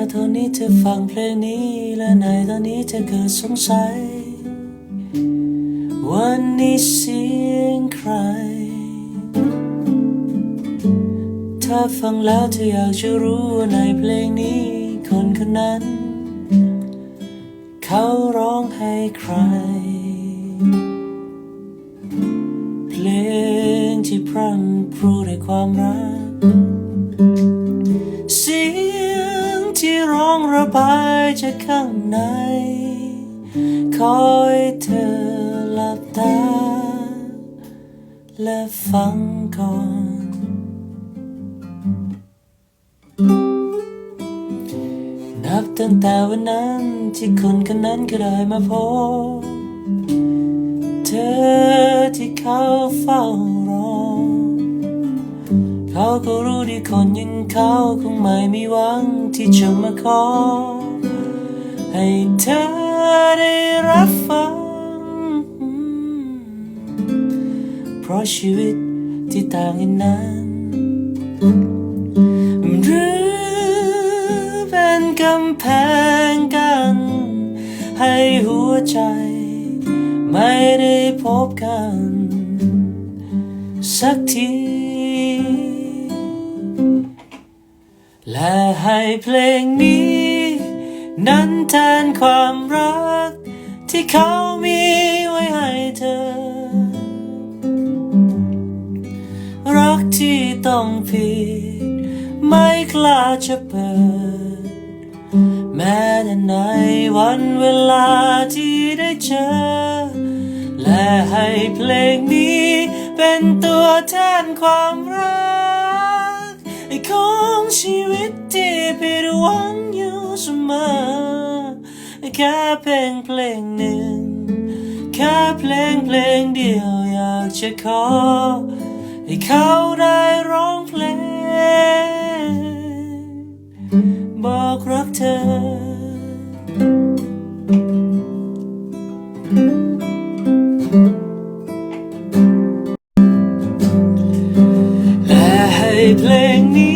ตอนนี้เธอฟังเพลงนี้และในตอนนี้เธอเกิดสงสัย วันนี้เสียงใคร ถ้าฟังแล้วเธออยากจะรู้ว่าในเพลงนี้คนคนนั้น เขาร้องให้ใคร เพลงที่พรั่งพรูด้วยความรัก บายจากข้างใน คอยเธอหลับตา และฟังก่อน นับตั้งแต่วันนั้นที่คนคนนั้นก็ได้มาพบ เธอที่เขาเฝ้า เขาก็รู้ดีคนอยังเขาคงไม่มีหวังที่จะมาขอ ให้เธอได้รับฟัง เพราะชีวิตที่ต่างกันนั้นหรือเป็นกำแพงกัน ให้หัวใจไม่ได้พบกัน สักที และให้เพลงนี้ นั้นแทนความรัก ที่เขามีไว้ให้เธอ รักที่ต้องผิด ไม่กล้าจะเปิด แม้แต่ในวันเวลาที่ได้เจอ และให้เพลงนี้เป็นตัวแทนความรัก ชีวิตที่ผิดหวังอยู่เสมอแค่เพลงเพลงหนึ่ง แค่เพลงเพลงเดียวอยากจะขอ ให้เขาได้ร้องเพลง บอกรักเธอและให้เพลงนี้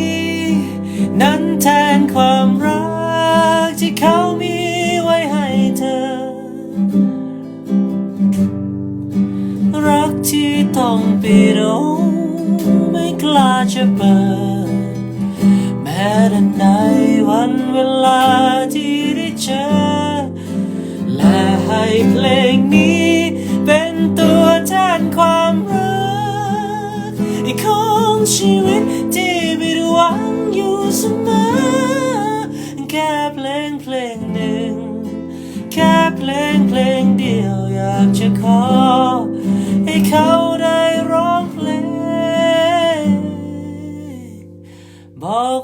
ปิดเอาไม่กล้าจะเปิด แม้แต่ในวันเวลาที่ได้เจอ และให้เพลงนี้เป็นตัวแทนความรักของชีวิตที่ไม่หวังอยู่เสมอ แค่เพลงเพลงหนึ่ง แค่เพลงเพลงเดียวอยากจะขอให้เขา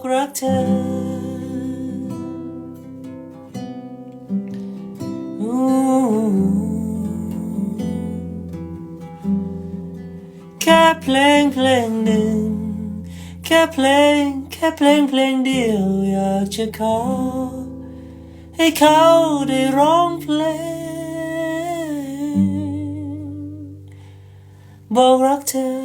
บอกรักเธอ แค่เพลงเพลงหนึ่ง แค่เพลง แค่เพลงเพลงเดียว อยากจะขอ ให้เขาได้ร้องเพลง บอกรักเธอ